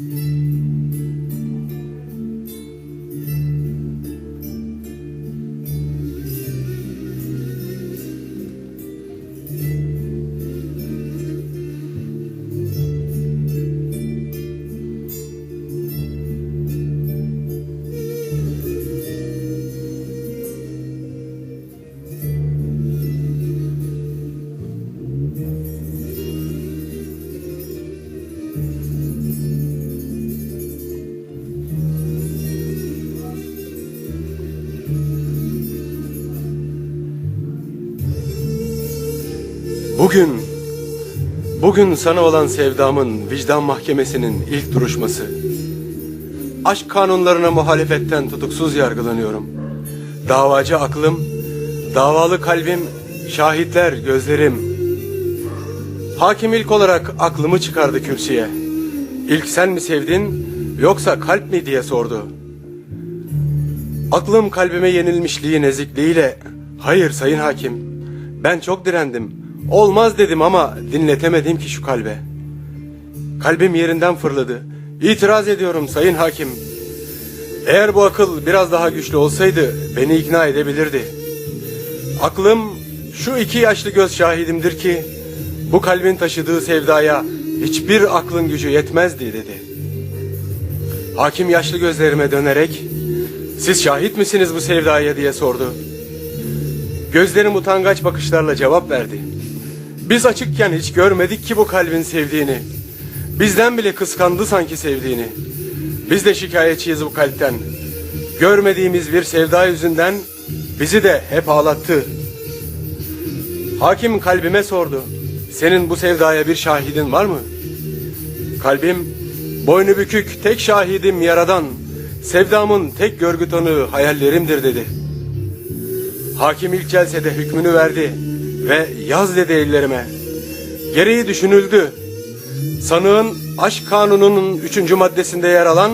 Mm-hmm. Bugün, bugün sana olan sevdamın vicdan mahkemesinin ilk duruşması. Aşk kanunlarına muhalefetten tutuksuz yargılanıyorum. Davacı aklım, davalı kalbim, şahitler gözlerim. Hakim ilk olarak aklımı çıkardı kürsüye. İlk sen mi sevdin yoksa kalp mi diye sordu. Aklım kalbime yenilmişliği nezikliğiyle hayır sayın hakim ben çok direndim olmaz dedim ama dinletemedim ki şu kalbe. Kalbim yerinden fırladı. İtiraz ediyorum sayın hakim. Eğer bu akıl biraz daha güçlü olsaydı beni ikna edebilirdi. Aklım şu iki yaşlı göz şahidimdir ki bu kalbin taşıdığı sevdaya hiçbir aklın gücü yetmezdi dedi. Hakim yaşlı gözlerime dönerek siz şahit misiniz bu sevdaya diye sordu. Gözlerim utangaç bakışlarla cevap verdi. Biz açıkken hiç görmedik ki bu kalbin sevdiğini. Bizden bile kıskandı sanki sevdiğini. Biz de şikayetçiyiz bu kalpten. Görmediğimiz bir sevda yüzünden bizi de hep ağlattı. Hakim kalbime sordu. Senin bu sevdaya bir şahidin var mı? Kalbim boynu bükük tek şahidim yaradan. Sevdamın tek görgü tanığı hayallerimdir dedi. Hakim ilk celsede hükmünü verdi ve yaz dedi ellerime. Gereği düşünüldü. Sanığın aşk kanununun üçüncü maddesinde yer alan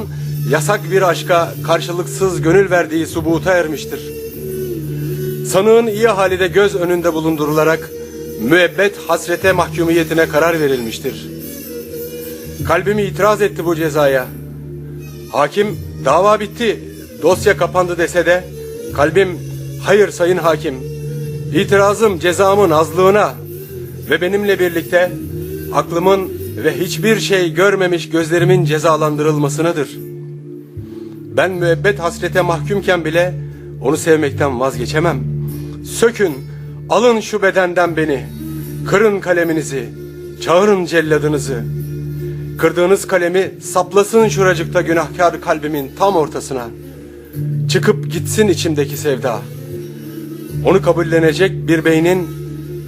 yasak bir aşka karşılıksız gönül verdiği subuta ermiştir. Sanığın iyi halide göz önünde bulundurularak müebbet hasrete mahkumiyetine karar verilmiştir. Kalbimi itiraz etti bu cezaya. Hakim dava bitti, dosya kapandı dese de kalbim hayır sayın hakim. İtirazım cezamın azlığına ve benimle birlikte aklımın ve hiçbir şey görmemiş gözlerimin cezalandırılmasınadır. Ben müebbet hasrete mahkumken bile onu sevmekten vazgeçemem. Sökün, alın şu bedenden beni. Kırın kaleminizi, çağırın celladınızı. Kırdığınız kalemi saplasın şuracıkta günahkar kalbimin tam ortasına. Çıkıp gitsin içimdeki sevda. Onu kabullenecek bir beynin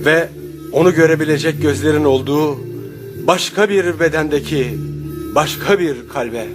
ve onu görebilecek gözlerin olduğu başka bir bedendeki başka bir kalbe.